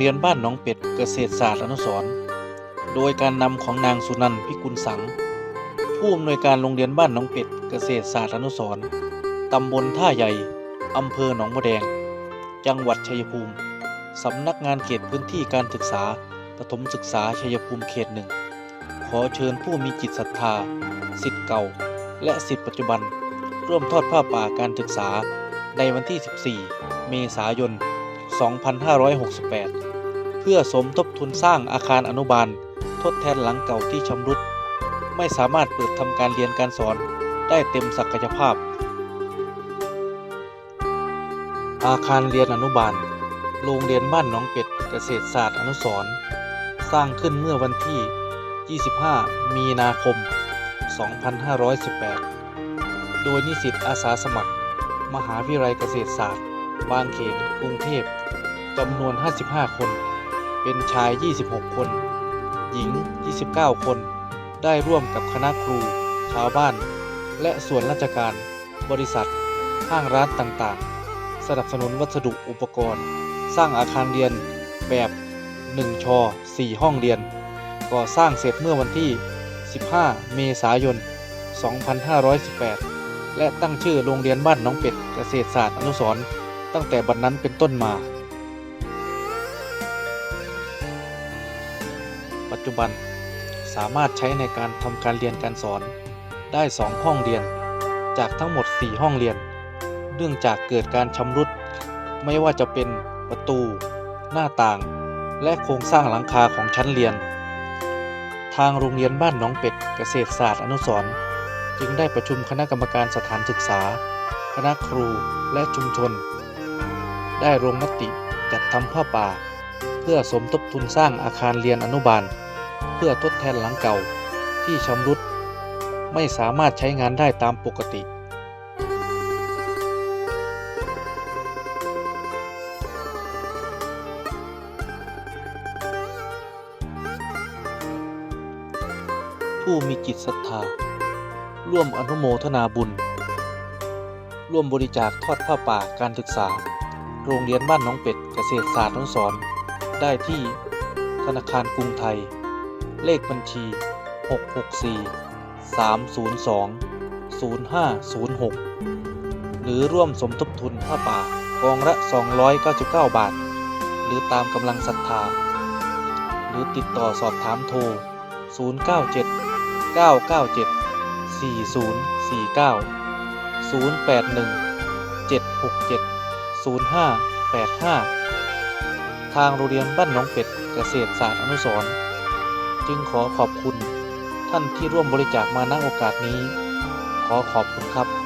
โรงเรียนบ้านหนองเป็ดเกษตรศาสตร์อนุสรณ์โดยการนำของนางสุนันท์พิกุลสัง ผู้อำนวยการโรงเรียนบ้านหนองเป็ดเกษตรศาสตร์อนุสรณ์ตำบลท่าใหญ่อำเภอหนองบัวแดง จังหวัดชัยภูมิ สำนักงานเขตพื้นที่การศึกษาประถมศึกษาชัยภูมิเขตหนึ่ง ขอเชิญผู้มีจิตศรัทธาสิทธิ์เก่า และสิทธิ์ปัจจุบัน ร่วมทอดผ้าป่าการศึกษาในวันที่ 14 เมษายน 2568 เพื่อสมทบทุนสร้างอาคารอนุบาล ทดแทนหลังเก่าที่ชำรุด ไม่สามารถเปิดทำการเรียนการสอนได้เต็มศักยภาพ อาคารเรียนอนุบาล โรงเรียนบ้านหนองเป็ดเกษตรศาสตร์อนุสร์สร้างขึ้นเมื่อวันที่ 25 มีนาคม 2518 โดยนิสิตอาสาสมัคร มหาวิทยาลัยเกษตรศาสตร์ บางเขนกรุงเทพจำนวน 55 คน เป็นชาย 26 คน หญิง 29 คน ได้ร่วมกับคณะครู ชาวบ้าน และส่วนราชการ บริษัท ห้างร้านต่างๆ สนับสนุนวัสดุอุปกรณ์ สร้างอาคารเรียนแบบ 1 ชอ 4 ห้องเรียน ก่อสร้างเสร็จเมื่อวันที่ 15 เมษายน 2518 และตั้งชื่อโรงเรียนบ้านน้องเป็ดเกษตรศาสตร์อนุสรณ์ตั้งแต่บัดนนั้นเป็นต้นมา ปัจจุบันสามารถใช้ในการทำการเรียนการสอนได้ 2 ห้องเรียน จากทั้งหมด 4 ห้องเรียน เนื่องจากเกิดการชำรุด ไม่ว่าจะเป็นประตู หน้าต่าง และโครงสร้างหลังคาของชั้นเรียน ทางโรงเรียนบ้านน้องเป็ดเกษตรศาสตร์อนุสร์จึงได้ประชุมคณะกรรมการสถานศึกษา คณะครูและชุมชน ได้ลงมติจัดทำผ้าป่า เพื่อสมทบทุนสร้างอาคารเรียนอนุบาล พื่อทดแทนหลังเก่าที่ชำรุด ไม่สามารถใช้งานได้ตามปกติ ผู้มีจิตศรัทธา ร่วมอนุโมทนาบุญ ร่วมบริจาคทอดผ้าป่าการศึกษา โรงเรียนบ้านน้องเป็ดเกษตรศาสตร์อนุสรณ์ได้ที่ธนาคารกรุงไทย เลขบัญชี 664 302 0506 หรือร่วมสมทบทุนผ้าป่ากองละ 299 บาท หรือตามกำลังศรัทธา หรือติดต่อสอบถามโทร 097 997 4049 081 767 0585 ทางโรงเรียนบ้านหนองเป็ดเกษตรศาสตร์อนุสรณ์ จึงขอขอบคุณท่านที่ร่วมบริจาคมาณโอกาสนี้ ขอขอบคุณครับ